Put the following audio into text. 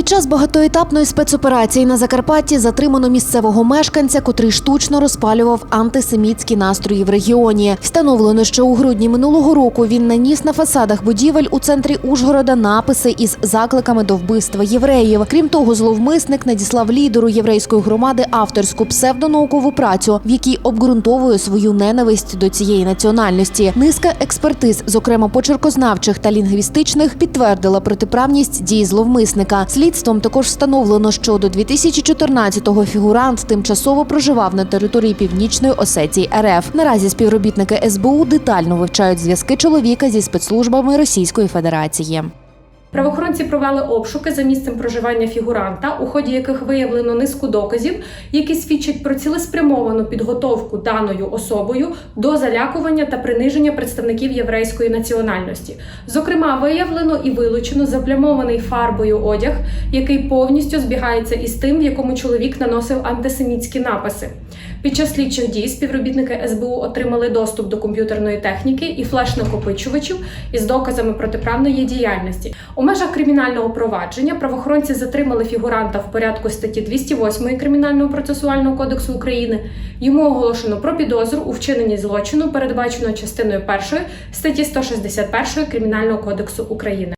Під час багатоетапної спецоперації на Закарпатті затримано місцевого мешканця, котрий штучно розпалював антисемітські настрої в регіоні. Встановлено, що у грудні минулого року він наніс на фасадах будівель у центрі Ужгорода написи із закликами до вбивства євреїв. Крім того, зловмисник надіслав лідеру єврейської громади авторську псевдонаукову працю, в якій обґрунтовує свою ненависть до цієї національності. Низка експертиз, зокрема почеркознавчих та лінгвістичних, підтвердила протиправність дій зловмисника. Слідством також встановлено, що до 2014-го фігурант тимчасово проживав на території Північної Осетії РФ. Наразі співробітники СБУ детально вивчають зв'язки чоловіка зі спецслужбами Російської Федерації. Правоохоронці провели обшуки за місцем проживання фігуранта, у ході яких виявлено низку доказів, які свідчать про цілеспрямовану підготовку даною особою до залякування та приниження представників єврейської національності. Зокрема, виявлено і вилучено заплямований фарбою одяг, який повністю збігається із тим, в якому чоловік наносив антисемітські написи. Під час слідчих дій співробітники СБУ отримали доступ до комп'ютерної техніки і флеш-накопичувачів із доказами протиправної діяльності. У межах кримінального провадження правоохоронці затримали фігуранта в порядку статті 208 Кримінального процесуального кодексу України. Йому оголошено про підозру у вчиненні злочину, передбаченого частиною 1 статті 161 Кримінального кодексу України.